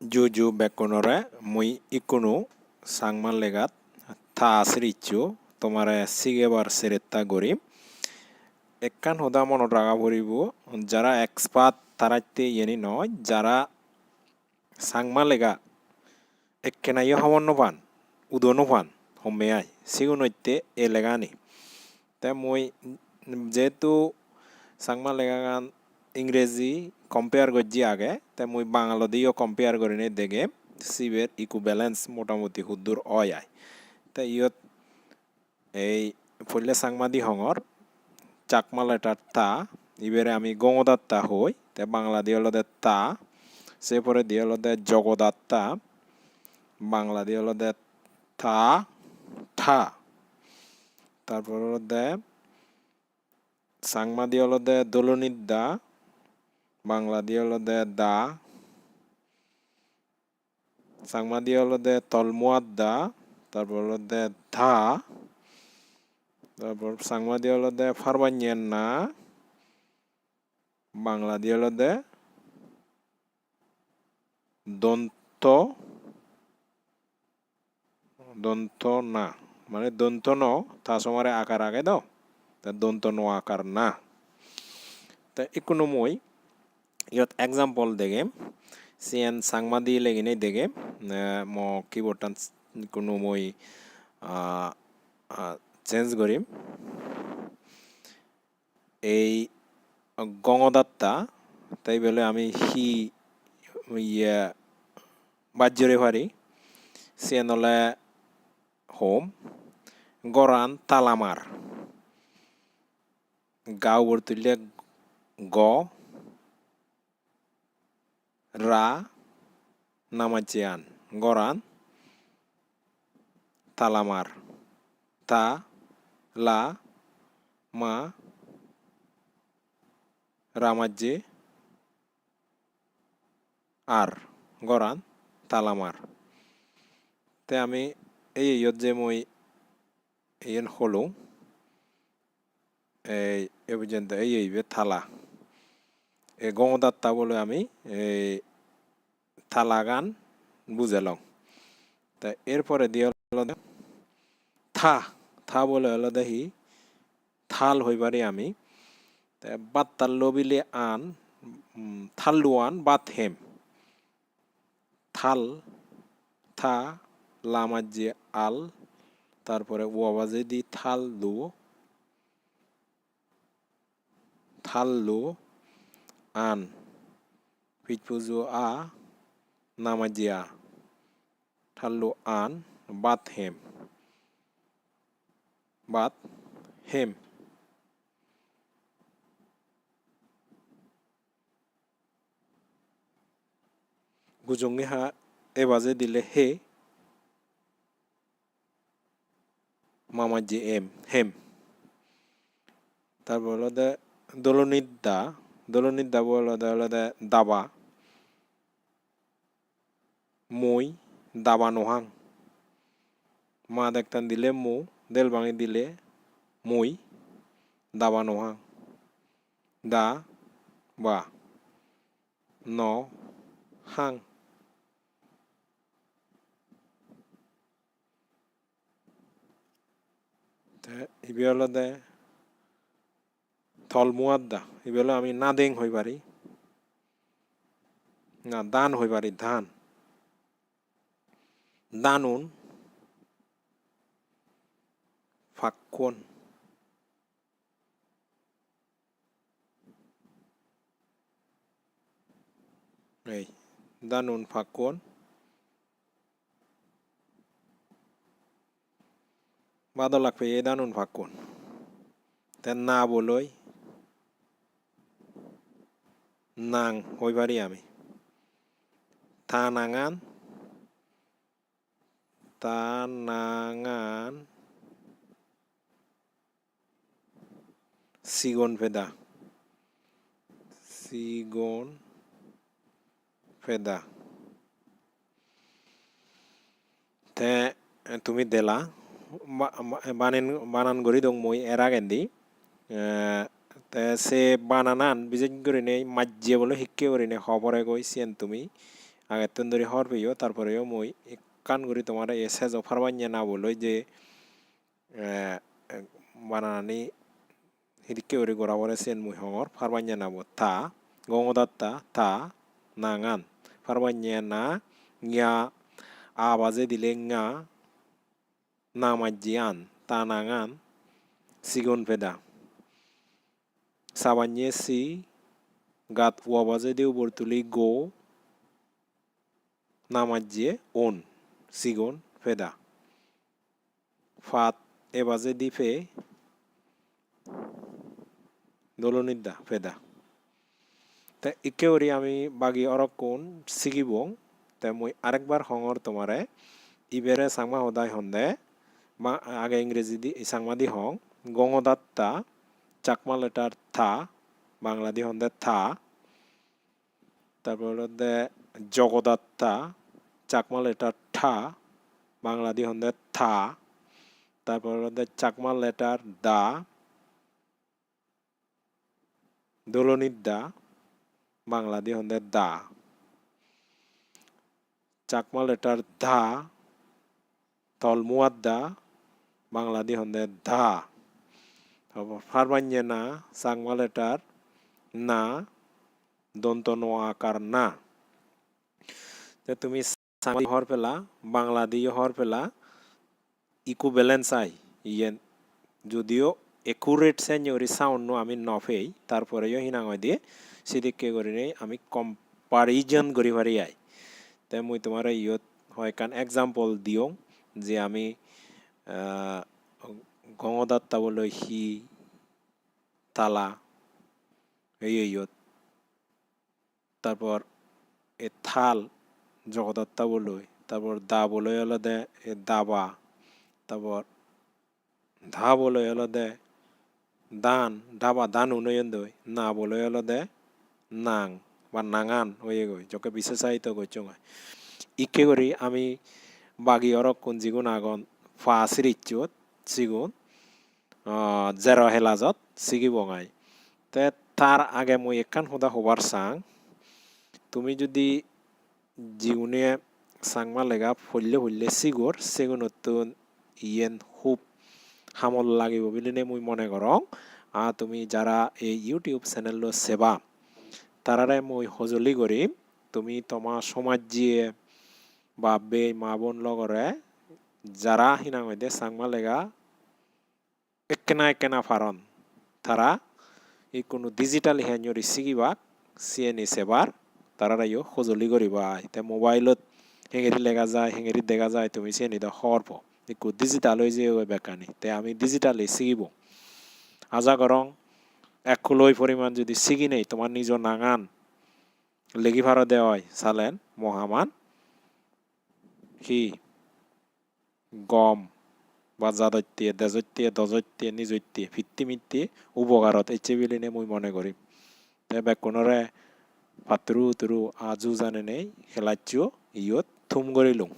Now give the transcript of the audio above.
juju bekonore mui ikunu sangman legat ta asrichu তোমারে সিগেবার সেরেত্তা গরি একখান হোদা মনত রাখা পড়িব যারা এক্সপার্ট তারাইতে ইয়েনি নয় যারা সাংমা লেগা এককেনাইও হমন্ন পান উদনো পান, হমে আই সিগুনইতে এ লেগানি তে মই যেহেতু সাংমা লেগা গান ইংরেজি কম্পেয়ার করছি আগে তে মুই বাংলা দিয়েও কম্পেয়ার করি নে, দেখে সিবের ইকু ব্যালেন্স মোটামুটি হুদ্দুর অয় আয়। তে ইয়ত এই ফুললে সাংমাদি হঙর চাকমা লেটার তা, ইবেরে আমি গঙ্গদাত্তা হই তে বাংলা দিয়ে হলো তা সে পরে দিয়ে হলো জগদাত্তা, বাংলা দিয়ে হলো থা ঠা। তারপর হলো দে সাংমা দিয়ে হলো দে দোলনিদ্দা বাংলা দিয়ে হলো দে দা সাংমা দিয়ে হলো দে তলমুয়াদ্দা তারপর হলো দে ধা তারপর সাংমা দিয়ে হলো দে ফারবানিয়ান না বাংলা দিয়ে হলো দে দন্ত দন্ত না মানে দন্ত ন তা সময় আকার আগে দাও তা দন্ত ন আকার না তা ইকুনো ইয়ত এক্সাম্পল দেখে সিএন সাংমাদি লেগিনে দেখে ম কিবোর্ডটান কোনো মই চেঞ্জ কৰিম এই গঙদাত্তা তাই বলে আমি সি ইয়ে বাজ্যরে পারি। সিএনলে হোম, গরান তালামার। গাও তুললে গ রা নামাচিয়ান গরান তালামার তা লা মা রামাজ্যে আর গরান তালামার তে আমি এই ইয়ত যে মই ইয়েন হলো, এই এ পর্যন্ত এই এইবে থালা। এই গঙ্গদাত্তা বলে আমি এই থালা গান বুঝালাম তা এরপরে দিয়ে থা থা বলে হলো দেখি থাল হইবারে আমি। বাত্তার লবিলে আন থাল্লুয়ান বাত হেম থাল, থা লামাজ্জে আল, তারপরে ওয়াবাজে দি থাল দু। থাল লু আন পিচপুজু আ নামাজিয়া থাল্লু আন বাত হেম বাত হেম গুজংনি হা এবাজে দিলে হে মামাজি এম হেম তারপর হলো দোলনিদ্দা দোলনিদ্দা বলো হলো দাবা। মই, দাবা নোহাং। মা দেখতান দিলে মু, দেল বাঙি দিলে মই, দাবা নোহাং। দা, বা, ন, হাং। ইবিয়লদে থলমুয়াদ্দা ইবেলো আমি নাদেং হই পারি। না, দান হই পারি, ধান। দানুন, ফাক্কুন। এই, দানুন ফাকুন বাদল লাগবে এ দানুন, ফাক্কুন। তেন না বলই। নাং হই পারি আমি তা নাঙান তা নাঙান সিগন ফেদা সিগন ফেদা তে তুমি দেলা বানান বানান গড়ি দং মই এরা গেন্দি তে সে বানানান বিজেন করে নেই মাজ্যে বলে শিক্ষে করে নেই, খবরে গই সিয়েন তুমি। আগের তুন ধরে হর পেয়েও তারপরেও মই কান করি তোমার, এ সেজ অফার বানিয়ে না বলো যে বানানি হিদিকে ওরে গোড়া বলে সেন মুই হঙর ফারবানিয়া নাবো তা, গঙ্গদাত্তা, তা নাঙান ফারবানিয়া না, ঞা আবাজে দিলে ঙা নামাজিয়ান তা নাঙান সিগুন ফেদা। সাবানিয়ে সি গাত ওয়াবাজে দিও বর্তুলি, গো নামাজিয়ে ওন, সিগুন, ফেদা। ফাত এবাজে দিফে দোলনিদ্দা, ফেদা। তে ইকেওরি আমি বাগি অরকুন সিগিবং, তে মুই আরেকবার হঙর তোমারে, ইবেরে সাংমা হদাই হন্দে বা আগে ইংরেজি দি সাংমা দি হং গঙ্গদাত্তা চাকমা লেটার থা, বাংলা দি হন্দে থা, তারপর হচ্ছে জগদাত্তা চাকমা লেটার ঠা বাংলা দি হন্দে থা, তারপর হচ্ছে চাকমা লেটার দা, দোলনির দা, বাংলা দিয়ে হন্দে দা। চাকমা লেটার ধা, তলমুয়ার দা, বাংলা দিয়ে হন্দে ধা। ফারবান্যে না চাকমা লেটার না দন্ত আকার না যে তুমি হর পেলা বাংলা দিয়ে হর পেলা ইকু ব্যালেন্স আই ইয়েন যদিও একুরেট সেঞ্জরি সাউন্ড আমি নফেই তারপরেও হিনাঙয় দিয়ে সিদিকে করে নেই আমি কম্পারিজন করি পারি আই তাই মুই তোমার ইয়ত হয় কান এক্সাম্পল দিও যে আমি গঙ্গদাত্তা বলে হি, তালা, এই ইয়ত তারপর এ থাল, জগদত্তা বলই তারপর দা বলে হলো দে, এ দাবা। তারপর ধা বলে হলো দে, দান ডাবা দান উন্নয়ন দই না বলে হলো দে, নাং, বা নাঙান হয়ে গই যকে বিশেষায়িত গইচং ইকে করি আমি বাগি অরক কোন আগন ফা সিরিচুত সিগুন জের হেলাজত সিগি বঙাই তে তার আগে মই একখান হুদা হবার সাং তুমি যদি জিগুনে সাংমা লেগা ফললে ফললে সিগুর সেগুনতুন ইয়েন হুপ হামল লাগিব বুলি মই মনে কৰং তুমি যারা এই ইউটিউব চ্যানেল সেবা তারারে মই সজুলি কৰিম তুমি তোমার সমাজ জিয়ে বা বে মা বোন যারা হিনা মধ্যে সাংমা লেগা একেনা ফারন তারা এই কোনো ডিজিটাল হেঞ্জরি সিগিবাক চিএনি সেবার তারা ইও সজুলি করিবা তে মোবাইলত হেঙেরি লেগা যায় হেঙেরি দেখা যায়, তুমি চিএনি দা হরব একো ডিজিটাল হয়ে যে বেকানি তে আমি ডিজিটালি সিগিব আজা করং এক কুলই পরিমাণ যদি সিগি নেই তোমার নিজ নাঙান লেগি ভাড়া দেওয়াই চালেন মহামান। কি গম। বা জাদত্যে দেজত্যে দজত্যে নিজত্যে ভিত্তিমিত্তি উপকারত, এচে বিলিনে মই মনে করি। তবে কোনরে পাত্রু তরু আজু জানে নেই, খেলাচ্ছ, ইয়ত থুম করিলুম।